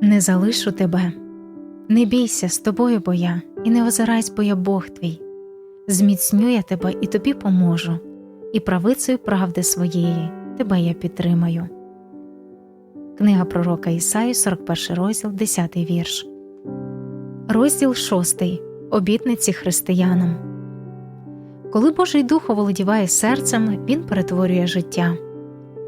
Не залишу тебе, не бійся з тобою, бо я, і не озирайсь, бо я Бог твій. Зміцню я тебе і тобі поможу, і правицею правди своєї тебе я підтримаю. Книга пророка Ісаї, 41 розділ, 10 вірш. Розділ 6. Обітниці християнам. Коли Божий Дух оволодіває серцем, він перетворює життя.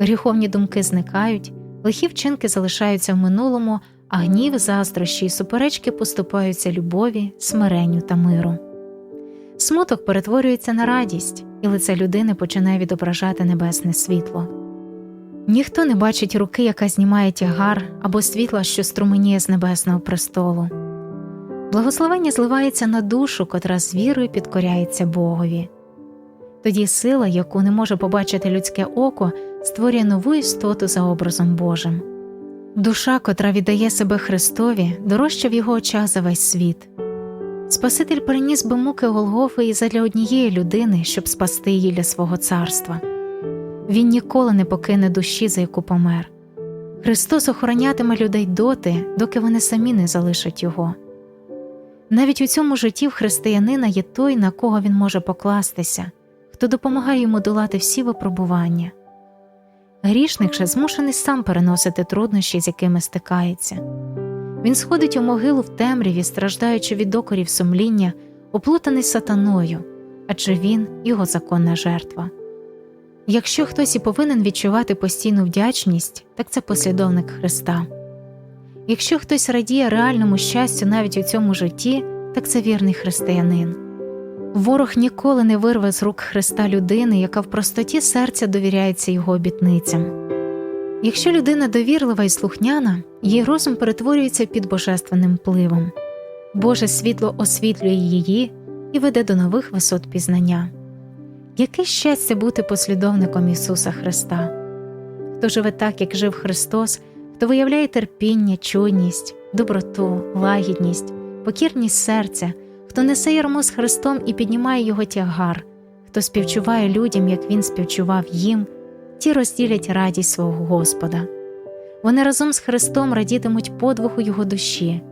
Гріховні думки зникають, лихі вчинки залишаються в минулому, а гнів, заздрощі і суперечки поступаються любові, смиренню та миру. Смуток перетворюється на радість, і лице людини починає відображати небесне світло. Ніхто не бачить руки, яка знімає тягар, або світла, що струменіє з небесного престолу. Благословення зливається на душу, котра з вірою підкоряється Богові. Тоді сила, яку не може побачити людське око, створює нову істоту за образом Божим. Душа, котра віддає себе Христові, дорожча в його очах за весь світ. Спаситель переніс би муки Голгофи і задля однієї людини, щоб спасти її для свого царства. Він ніколи не покине душі, за яку помер. Христос охоронятиме людей доти, доки вони самі не залишать його. Навіть у цьому житті в християнина є той, на кого він може покластися, хто допомагає йому долати всі випробування. Грішник же змушений сам переносити труднощі, з якими стикається. Він сходить у могилу в темряві, страждаючи від докорів сумління, оплутаний сатаною, адже він його законна жертва. Якщо хтось і повинен відчувати постійну вдячність, так це послідовник Христа. Якщо хтось радіє реальному щастю навіть у цьому житті, так це вірний християнин. Ворог ніколи не вирве з рук Христа людини, яка в простоті серця довіряється його обітницям. Якщо людина довірлива і слухняна, її розум перетворюється під божественним впливом. Боже світло освітлює її і веде до нових висот пізнання. Яке щастя бути послідовником Ісуса Христа? Хто живе так, як жив Христос, хто виявляє терпіння, чуйність, доброту, лагідність, покірність серця, хто несе ярмо з Христом і піднімає його тягар, хто співчуває людям, як Він співчував їм, ті розділять радість свого Господа. Вони разом з Христом радітимуть подвигу Його душі,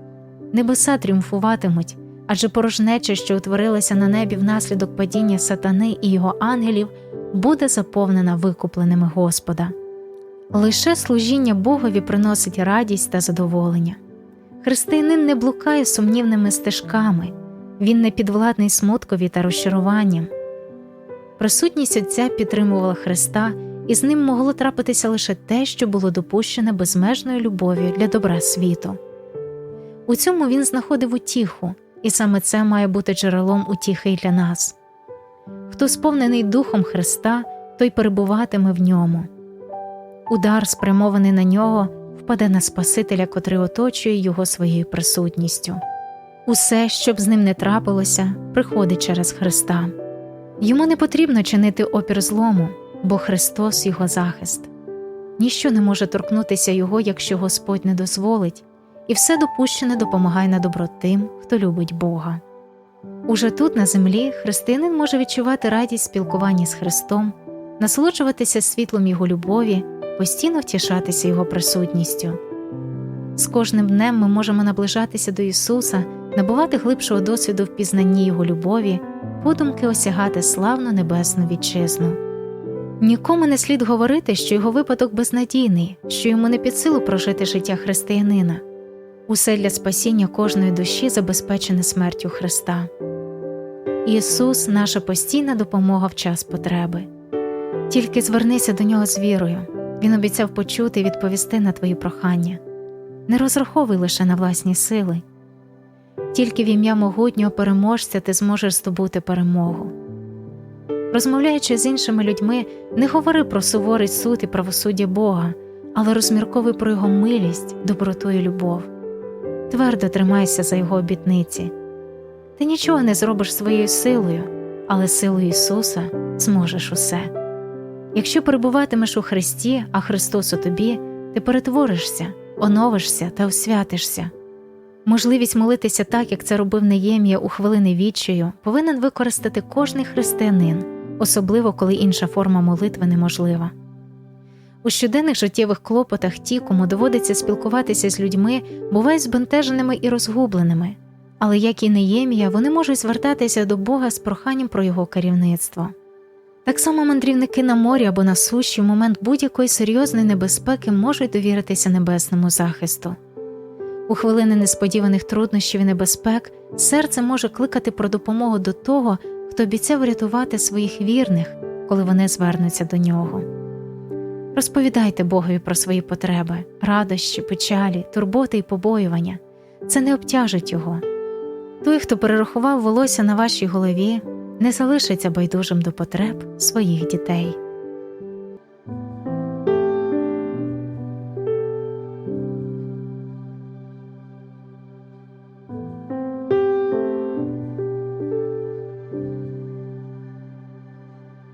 небеса тріумфуватимуть, адже порожнеча, що утворилася на небі внаслідок падіння сатани і його ангелів, буде заповнена викупленими Господа. Лише служіння Богові приносить радість та задоволення. Християнин не блукає сумнівними стежками, він не підвладний смуткові та розчаруванням. Присутність Отця підтримувала Христа, і з ним могло трапитися лише те, що було допущене безмежною любов'ю для добра світу. У цьому він знаходив утіху, і саме це має бути джерелом утіхи й для нас. Хто сповнений Духом Христа, той перебуватиме в ньому. Удар, спрямований на нього, впаде на Спасителя, котрий оточує його своєю присутністю. Усе, що б з ним не трапилося, приходить через Христа. Йому не потрібно чинити опір злому, бо Христос його захист. Ніщо не може торкнутися його, якщо Господь не дозволить, і все допущене допомагає на добро тим, хто любить Бога. Уже тут, на землі, християнин може відчувати радість спілкування з Христом, насолоджуватися світлом Його любові, постійно втішатися Його присутністю. З кожним днем ми можемо наближатися до Ісуса, набувати глибшого досвіду в пізнанні Його любові, подумки осягати славну небесну вітчизну. Нікому не слід говорити, що його випадок безнадійний, що йому не під силу прожити життя християнина. Усе для спасіння кожної душі забезпечене смертю Христа. Ісус наша постійна допомога в час потреби. Тільки звернися до нього з вірою, Він обіцяв почути і відповісти на твої прохання. Не розраховуй лише на власні сили, тільки в ім'я могутнього переможця ти зможеш здобути перемогу. Розмовляючи з іншими людьми, не говори про суворий суд і правосуддя Бога, але розмірковуй про його милість, доброту і любов. Твердо тримайся за його обітниці. Ти нічого не зробиш своєю силою, але силою Ісуса зможеш усе. Якщо перебуватимеш у Христі, а Христос у тобі, ти перетворишся, оновишся та освятишся. Можливість молитися так, як це робив Неємія у хвилини відчаю, повинен використати кожний християнин, особливо коли інша форма молитви неможлива. У щоденних життєвих клопотах ті, кому доводиться спілкуватися з людьми, бувають збентеженими і розгубленими, але як і Неємія, вони можуть звертатися до Бога з проханням про його керівництво. Так само мандрівники на морі або на суші в момент будь-якої серйозної небезпеки можуть довіритися небесному захисту. У хвилини несподіваних труднощів і небезпек серце може кликати про допомогу до того, хто обіцяв рятувати своїх вірних, коли вони звернуться до нього. Розповідайте Богові про свої потреби, радощі, печалі, турботи і побоювання. Це не обтяжить його. Той, хто перерахував волосся на вашій голові, не залишиться байдужим до потреб своїх дітей.